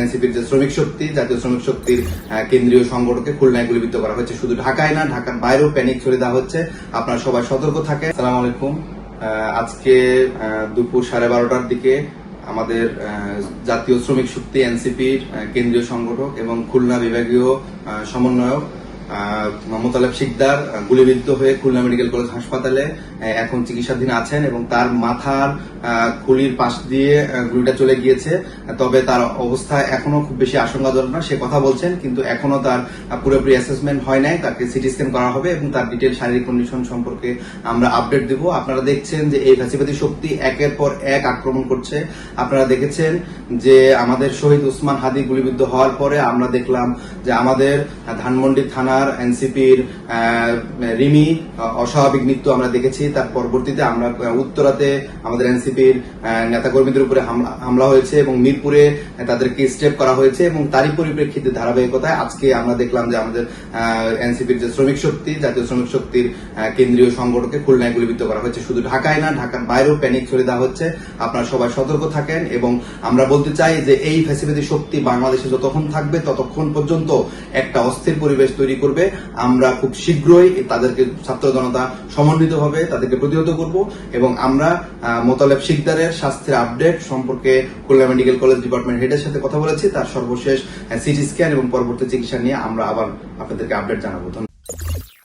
এনসিপির যে শ্রমিক শক্তি, জাতীয় শ্রমিক শক্তির কেন্দ্রীয় সংগঠনকে খুলনায় গুলিবিদ্ধ করা হয়েছে। শুধু ঢাকায় না, ঢাকার বাইরেও প্যানিক ছড়িয়ে দেওয়া হচ্ছে। আপনারা সবাই সতর্ক থাকে সালাম আলাইকুম। আজকে দুপুর সাড়ে বারোটার দিকে আমাদের জাতীয় শ্রমিক শক্তি, এনসিপির কেন্দ্রীয় সংগঠক এবং খুলনা বিভাগীয় সমন্বয়ক মোতালেব শিকদার গুলিবিদ্ধ হয়ে খুলনা মেডিকেল কলেজ হাসপাতালে এখন চিকিৎসাধীন আছেন এবং তার মাথার খুলির পাশ দিয়ে গুলিটা চলে গিয়েছে। তবে তার অবস্থা এখনও খুব বেশি আশঙ্কাজনক না সে কথা বলছেন, কিন্তু এখনও তার পুরোপুরি অ্যাসেসমেন্ট হয় নাই। তাকে সিটি স্ক্যান করা হবে এবং তার ডিটেল শারীরিক কন্ডিশন সম্পর্কে আমরা আপডেট দেব। আপনারা দেখছেন যে এই ফ্যাসিবাদী শক্তি একের পর এক আক্রমণ করছে। আপনারা দেখেছেন যে আমাদের শহীদ উসমান হাদি গুলিবিদ্ধ হওয়ার পরে আমরা দেখলাম যে আমাদের ধানমন্ডি থানার এনসিপির রিমি অস্বাভাবিক মৃত্যু আমরা দেখেছি। তার পরবর্তীতে আমরা উত্তরাতে আমাদের এনসিপির নেতাকর্মীদের উপরে হামলা হয়েছে এবং মিরপুরে তাদেরকে স্টেপ করা হয়েছে এবং তারই পরিপ্রেক্ষিতে ধারাবাহিকতায় আজকে আমরা দেখলাম যে আমাদের এনসিপির যে শ্রমিক শক্তি, জাতীয় শ্রমিক শক্তির কেন্দ্রীয় সংগঠনকে খুলনায় গুলিবিদ্ধ করা হয়েছে। শুধু ঢাকায় না, ঢাকার বাইরেও প্যানিক ছড়িয়ে দেওয়া হচ্ছে। আপনারা সবাই সতর্ক থাকেন এবং আমরা বলতে চাই যে এই ফ্যাসিলিটি শক্তি বাংলাদেশে যতক্ষণ থাকবে ততক্ষণ পর্যন্ত একটা অস্থির পরিবেশ তৈরি করবে, আমরা খুব শীঘ্রই তাদেরকে ছাত্র জনতা সমন্বিতভাবে তাদেরকে প্রতিহত করব এবং আমরা মোতালেব শিকদারের স্বাস্থ্যের আপডেট সম্পর্কে খুলনা মেডিকেল কলেজ ডিপার্টমেন্ট হেডের সাথে কথা বলেছি তার সর্বশেষ সিটি স্ক্যান এবং পরবর্তী চিকিৎসা নিয়ে আমরা আবার আপনাদেরকে আপডেট জানাব ধন্যবাদ।